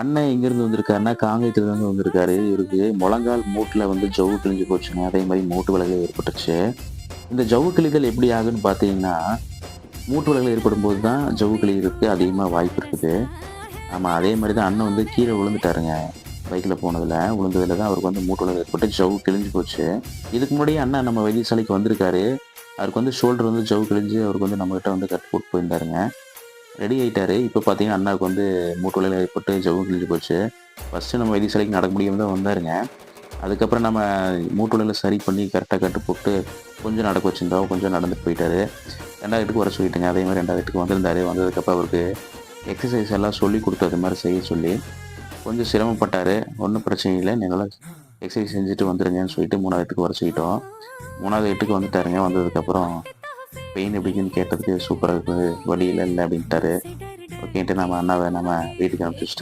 அண்ணன் எங்கேருந்து வந்திருக்காருன்னா காங்கேயத்துலேருந்து வந்திருக்காரு. இவருக்கு முழங்கால் மூட்டில் வந்து ஜவு கிழிஞ்சு போச்சுங்க. அதே மாதிரி மூட்டு விலகல் ஏற்பட்டுச்சு. இந்த ஜவ்வு கிழிதல் எப்படி ஆகுன்னு பார்த்தீங்கன்னா மூட்டு விலகல் ஏற்படும் போது தான் ஜவு கிழிகிறதுக்கு அதிகமாக வாய்ப்பு இருக்குது. ஆமாம் அதே மாதிரி தான் அண்ணன் வந்து கீழே விழுந்துட்டாருங்க. பைக்கில் போனதில். விழுந்ததில் தான் அவருக்கு வந்து மூட்டு விலகல் ஏற்பட்டு ஜவு கிழிஞ்சு போச்சு. இதுக்கு முன்னாடியே அண்ணன் நம்ம வைத்தியசாலைக்கு வந்திருக்காரு. அவருக்கு வந்து ஷோல்டர் வந்து ஜவு கிழிஞ்சு அவருக்கு வந்து நம்மகிட்ட வந்து கட் போட்டு போயிருந்தாருங்க. ரெடி ஆகிட்டாரு இப்போ பார்த்தீங்கன்னா அண்ணாவுக்கு வந்து மூட்டு வலையில் ஏற்பட்டு ஜவு கிழிஞ்சு போச்சு. ஃபஸ்ட்டு நம்ம வைத்தியசாலைக்கு நடக்க முடியாமல் தான் வந்தாருங்க. அதுக்கப்புறம் நம்ம மூட்டு வலையில் சரி பண்ணி கரெக்டாக கட்டு போட்டு கொஞ்சம் நடக்க வச்சுருந்தோம். கொஞ்சம் நடந்துட்டு போயிட்டாரு. ரெண்டாவது வீட்டுக்கு வர சொல்லிட்டுங்க. அதே மாதிரி ரெண்டாவது வீட்டுக்கு வந்திருந்தாரு. வந்ததுக்கப்புறம் அவருக்கு எக்ஸசைஸ் எல்லாம் சொல்லி கொடுத்து அது மாதிரி செய்ய சொல்லி கொஞ்சம் சிரமப்பட்டார். ஒன்றும் பிரச்சனை இல்லை. நீங்களும் எக்ஸசைஸ் செஞ்சுட்டு வந்துடுங்கன்னு சொல்லிட்டு மூணாவது வீட்டுக்கு வர சொல்லிட்டோம். மூணாவது வீட்டுக்கு வந்துட்டாருங்க. வந்ததுக்கப்புறம் பெயின் எப்படின்னு கேட்டதுக்கு சூப்பராக இருக்குது வழி இல்லை இல்லை அப்படின்ட்டாரு. ஓகேன்ட்டு நம்ம அண்ணாவை நம்ம வீட்டுக்கு அனுப்பிச்சி